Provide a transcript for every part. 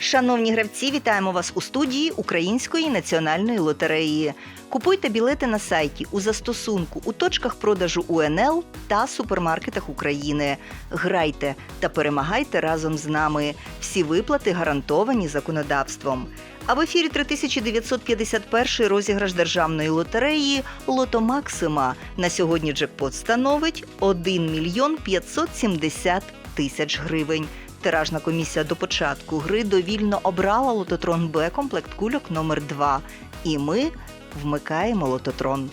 Шановні гравці, вітаємо вас у студії Української національної лотереї. Купуйте білети на сайті у застосунку у точках продажу УНЛ та супермаркетах України. Грайте та перемагайте разом з нами. Всі виплати гарантовані законодавством. А в ефірі 3951 розіграш державної лотереї Лото Максима. На сьогодні джекпот становить 1 мільйон 570 тисяч гривень. Тиражна комісія до початку гри довільно обрала лототрон Б комплект кульок номер 2 І ми вмикаємо лототрон.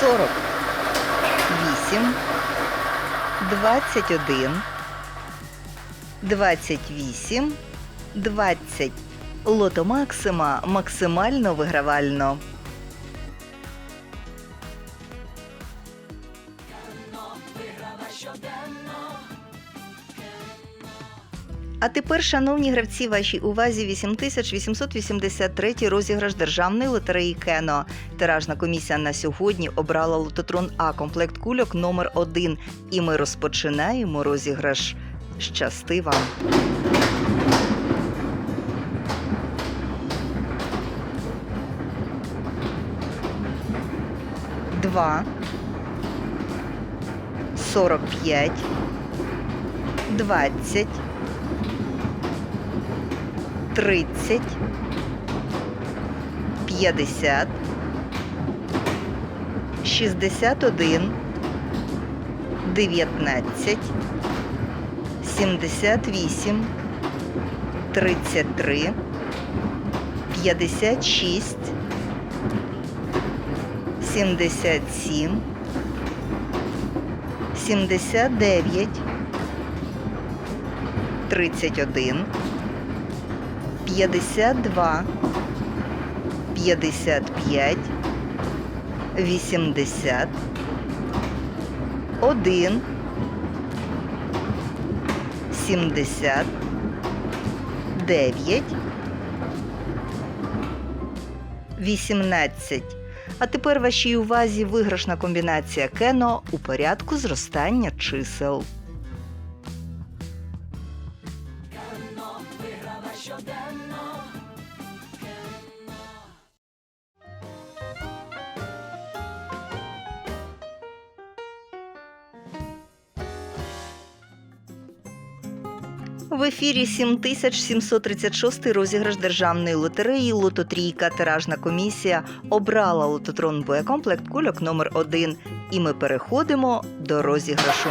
Сорок 21, 28, 20. Лото Максима максимально вигравально. А тепер, шановні гравці, вашій увазі 8883 розіграш державної лотереї Кено. Тиражна комісія на сьогодні обрала лототрон А комплект кульок номер 1 І ми розпочинаємо розіграш. Щасти вам! Два. Сорок п'ять. Двадцять. 30, 50, 61, 19, 78, 33, 56, 77, 79, 31, 52, 55, 80, 1, 70, 9, 18. А тепер вашій увазі виграшна комбінація кено у порядку зростання чисел. В ефірі 7736 розіграш державної лотереї Лототрійка. Тиражна комісія обрала лототрон Б комплект кульок номер 1 І ми переходимо до розіграшу.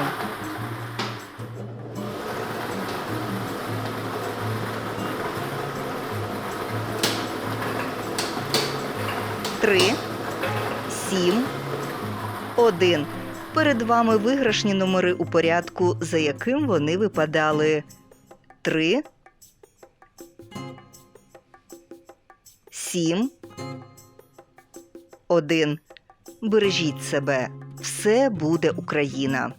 Три, сім, один. Перед вами виграшні номери у порядку, за яким вони випадали. Три. Сім. Один. Бережіть себе. Все буде Україна.